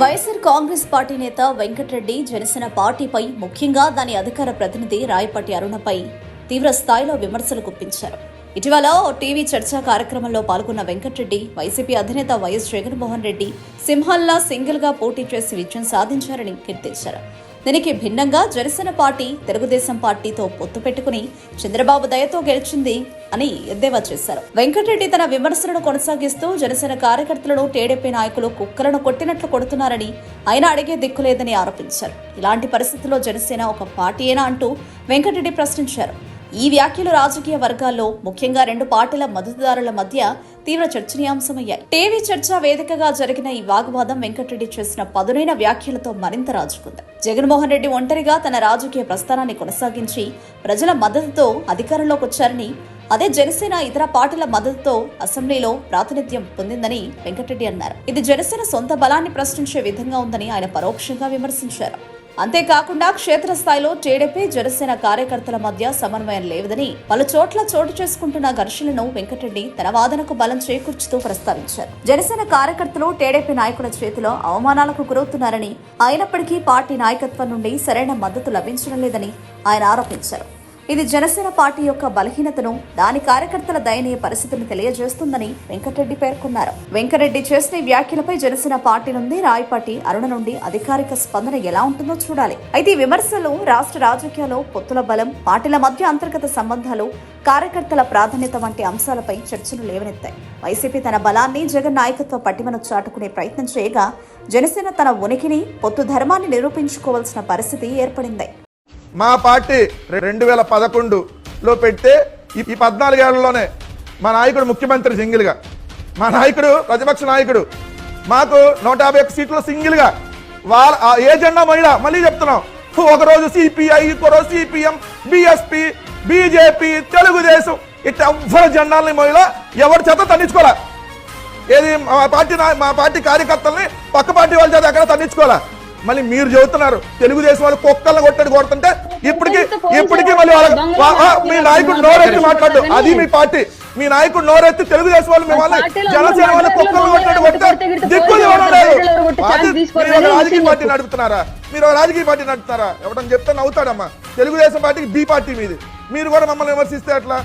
YSR Congress party నేత వెంకటరెడ్డి జనసేన పార్టీపై ముఖ్యంగా దాని అధికార ప్రతినిధి రాయపాటి అరుణపై తీవ్ర స్థాయిలో విమర్శలు గుప్పించారు. ఇటీవల ఓ టీవీ చర్చా కార్యక్రమంలో పాల్గొన్న వెంకటరెడ్డి వైసీపీ అధినేత వైఎస్ జగన్మోహన్ రెడ్డి సింహల్లా సింగిల్గా పోటీ చేసి విజయం సాధించారని కీర్తించారు దీనికి భిన్నంగా జనసేన పార్టీ తెలుగుదేశం పార్టీతో పొత్తు పెట్టుకుని చంద్రబాబు దయతో గెలిచింది అని ఎద్దేవా చేశారు. వెంకటరెడ్డి తన విమర్శలను కొనసాగిస్తూ జనసేన కార్యకర్తలను టీడీపీ నాయకులు కుక్కలను కొట్టినట్లు కొడుతున్నారని ఆయన అడిగే దిక్కులేదని ఆరోపించారు. ఇలాంటి పరిస్థితుల్లో జనసేన ఒక పార్టీయేనా అంటూ వెంకటరెడ్డి ప్రశ్నించారు. ఈ వ్యాఖ్యలు రాజకీయ వర్గాల్లో ముఖ్యంగా రెండు పార్టీల మద్దతుదారుల మధ్య తీవ్ర చర్చనీయాంశమయ్యాయి. టీవీ చర్చా వేదికగా జరిగిన ఈ వాగ్వాదం వెంకటరెడ్డి చేసిన పదునైన వ్యాఖ్యలతో మరింత రాజుకుంది. జగన్మోహన్ రెడ్డి ఒంటరిగా తన రాజకీయ ప్రస్థానాన్ని కొనసాగించి ప్రజల మద్దతుతో అధికారంలోకి వచ్చారని అదే జనసేన ఇతర పార్టీల మద్దతుతో అసెంబ్లీలో ప్రాతినిధ్యం పొందిందని వెంకటరెడ్డి అన్నారు. ఇది జనసేన సొంత బలాన్ని ప్రశ్నించే విధంగా ఉందని ఆయన పరోక్షంగా విమర్శించారు. అంతేకాకుండా క్షేత్రస్థాయిలో టీడీపీ జనసేన కార్యకర్తల మధ్య సమన్వయం లేదని పలు చోట్ల చోటు చేసుకుంటున్న ఘర్షణలను వెంకటరెడ్డి తన వాదనకు బలం చేకూర్చుతూ ప్రస్తావించారు. జనసేన కార్యకర్తలు టీడీపీ నాయకుల చేతిలో అవమానాలకు గురవుతున్నారని అయినప్పటికీ పార్టీ నాయకత్వం నుండి సరైన మద్దతు లభించడం లేదని ఆయన ఆరోపించారు. ఇది జనసేన పార్టీ యొక్క బలహీనతను దాని కార్యకర్తల దయనీయ పరిస్థితిని తెలియజేస్తుందని వెంకటరెడ్డి పేర్కొన్నారు. వెంకటరెడ్డి చేసిన వ్యాఖ్యలపై జనసేన పార్టీ నుండి రాయపాటి అరుణ నుండి అధికారిక స్పందన ఎలా ఉంటుందో చూడాలి. అయితే విమర్శలు రాష్ట్ర రాజకీయాల్లో పొత్తుల బలం పార్టీల మధ్య అంతర్గత సంబంధాలు కార్యకర్తల ప్రాధాన్యత వంటి అంశాలపై చర్చలు లేవనెత్తాయి. వైసీపీ తన బలాన్ని జగన్ నాయకత్వ పట్టిమను చాటుకునే ప్రయత్నం చేయగా జనసేన తన ఉనికిని పొత్తు ధర్మాన్ని నిరూపించుకోవాల్సిన పరిస్థితి ఏర్పడింది. మా పార్టీ రెండు వేల పదకొండులో పెడితే ఈ ఈ పద్నాలుగేళ్ళలోనే మా నాయకుడు ముఖ్యమంత్రి సింగిల్గా. మా నాయకుడు ప్రతిపక్ష నాయకుడు. మాకు నూట యాభై ఒక్క సీట్లు సింగిల్గా. వాళ్ళ ఏజెండా ఏ జెండా మహిళ మళ్ళీ చెప్తున్నాం. ఒకరోజు సిపిఐ ఇంకో సిపిఎం బిఎస్పి బీజేపీ తెలుగుదేశం. ఇట్లా ఎవ్వరు జెండాలని మహిళ ఎవరి చేత తన్నించుకోలే ఏది మా పార్టీ మా పార్టీ కార్యకర్తల్ని పక్క పార్టీ వాళ్ళ చేత ఎక్కడ తన్నించుకోవాలా? మళ్ళీ మీరు చెబుతున్నారు తెలుగుదేశం వాళ్ళు కుక్కలను కొట్టడి కొడుతుంటే ఇప్పటికి ఇప్పటికీ మళ్ళీ వాళ్ళ మీ నాయకుడు నోరెత్తి మాట్లాడు. అది మీ పార్టీ. మీ నాయకుడు నోరెత్తి తెలుగుదేశం వాళ్ళు మిమ్మల్ని జనసేన వాళ్ళు కుక్కలను కొట్టడి కొడితే దిక్కులు రాజకీయ పార్టీ నడుపుతున్నారా? మీరు రాజకీయ పార్టీ నడుపుతున్నారా? ఎవడని చెప్తే నవ్వుతాడమ్మా. తెలుగుదేశం పార్టీకి బి పార్టీ మీది. మీరు కూడా మమ్మల్ని విమర్శిస్తే ఎట్లా?